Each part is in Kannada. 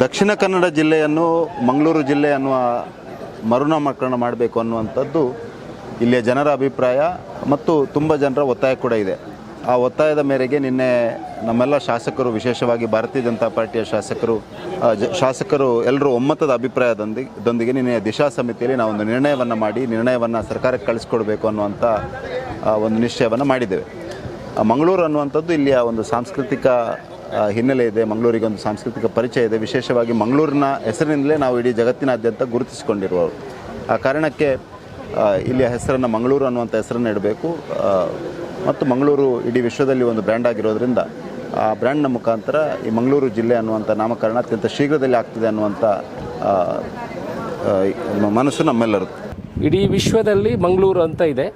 ದಕ್ಷಿಣ ಕನ್ನಡ ಜಿಲ್ಲೆಯನ್ನು ಮಂಗಳೂರು ಜಿಲ್ಲೆ ಅನ್ನುವ ಮರುನಾಮಕರಣ ಮಾಡಬೇಕು ಅನ್ನುವಂಥದ್ದು ಇಲ್ಲಿಯ ಜನರ ಅಭಿಪ್ರಾಯ ಮತ್ತು ತುಂಬ ಜನರ ಒತ್ತಾಯ ಕೂಡ ಇದೆ. ಆ ಒತ್ತಾಯದ ಮೇರೆಗೆ ನಿನ್ನೆ ನಮ್ಮೆಲ್ಲ ಶಾಸಕರು, ವಿಶೇಷವಾಗಿ ಭಾರತೀಯ ಜನತಾ ಪಾರ್ಟಿಯ ಶಾಸಕರು ಶಾಸಕರು ಎಲ್ಲರೂ ಒಮ್ಮತದ ಅಭಿಪ್ರಾಯದೊಂದಿಗೆ ದೊಂದಿಗೆ ನಿನ್ನೆ ದಿಶಾ ಸಮಿತಿಯಲ್ಲಿ ನಾವು ಒಂದು ನಿರ್ಣಯವನ್ನು ಮಾಡಿ, ನಿರ್ಣಯವನ್ನು ಸರ್ಕಾರಕ್ಕೆ ಕಳಿಸ್ಕೊಡ್ಬೇಕು ಅನ್ನುವಂಥ ಒಂದು ನಿಶ್ಚಯವನ್ನು ಮಾಡಿದ್ದೇವೆ. ಮಂಗಳೂರು ಅನ್ನುವಂಥದ್ದು ಇಲ್ಲಿಯ ಒಂದು ಸಾಂಸ್ಕೃತಿಕ ಹಿನ್ನೆಲೆ ಇದೆ. ಮಂಗಳೂರಿಗೆ ಒಂದು ಸಾಂಸ್ಕೃತಿಕ ಪರಿಚಯ ಇದೆ. ವಿಶೇಷವಾಗಿ ಮಂಗಳೂರಿನ ಹೆಸರಿನಿಂದಲೇ ನಾವು ಇಡೀ ಜಗತ್ತಿನಾದ್ಯಂತ ಗುರುತಿಸಿಕೊಂಡಿರುವವರು. ಆ ಕಾರಣಕ್ಕೆ ಇಲ್ಲಿಯ ಹೆಸರನ್ನು ಮಂಗಳೂರು ಅನ್ನುವಂಥ ಹೆಸರನ್ನು ಇಡಬೇಕು. ಮತ್ತು ಮಂಗಳೂರು ಇಡೀ ವಿಶ್ವದಲ್ಲಿ ಒಂದು ಬ್ರ್ಯಾಂಡ್ ಆಗಿರೋದ್ರಿಂದ, ಆ ಬ್ರ್ಯಾಂಡ್ನ ಮುಖಾಂತರ ಈ ಮಂಗಳೂರು ಜಿಲ್ಲೆ ಅನ್ನುವಂಥ ನಾಮಕರಣ ಅತ್ಯಂತ ಶೀಘ್ರದಲ್ಲಿ ಆಗ್ತಿದೆ ಅನ್ನುವಂಥ ಮನಸ್ಸು ನಮ್ಮೆಲ್ಲರದ್ದು. ಇಡೀ ವಿಶ್ವದಲ್ಲಿ ಮಂಗಳೂರು ಅಂತ ಇದೆ.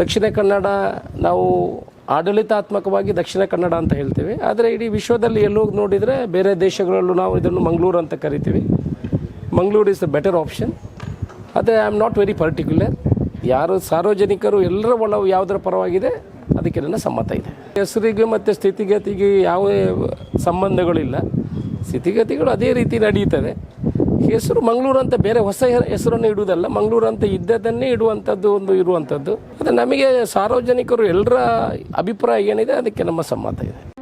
ದಕ್ಷಿಣ ಕನ್ನಡ ನಾವು ಆಡಳಿತಾತ್ಮಕವಾಗಿ ದಕ್ಷಿಣ ಕನ್ನಡ ಅಂತ ಹೇಳ್ತೀವಿ. ಆದರೆ ಇಡೀ ವಿಶ್ವದಲ್ಲಿ ಎಲ್ಲೋ ನೋಡಿದರೆ ಬೇರೆ ದೇಶಗಳಲ್ಲೂ ನಾವು ಇದನ್ನು ಮಂಗಳೂರು ಅಂತ ಕರಿತೀವಿ. Mangaluru is the better option ಅದೇ I am not very particular ಯಾರು ಸಾರ್ವಜನಿಕರು ಎಲ್ಲರ ಒಲವು ಯಾವುದರ ಪರವಾಗಿದೆ ಅದಕ್ಕೆ ನನ್ನ ಸಮ್ಮತ ಇದೆ. ಹೆಸರಿಗೆ ಮತ್ತು ಸ್ಥಿತಿಗತಿಗೆ ಯಾವುದೇ ಸಂಬಂಧಗಳಿಲ್ಲ. ಸ್ಥಿತಿಗತಿಗಳು ಅದೇ ರೀತಿ ನಡೀತದೆ ಹೆಸರು ಮಂಗಳೂರು ಅಂತ ಬೇರೆ ಹೊಸ ಹೆಸರನ್ನು ಇಡುವುದಲ್ಲ ಮಂಗಳೂರು ಅಂತ ಇದ್ದದನ್ನೇ ಇಡುವಂಥದ್ದು ಒಂದು ಇರುವಂಥದ್ದು ಅದು ನಮಗೆ ಸಾರ್ವಜನಿಕರು ಎಲ್ಲರ ಅಭಿಪ್ರಾಯ ಏನಿದೆ, ಅದಕ್ಕೆ ನಮ್ಮ ಸಮ್ಮತ ಇದೆ.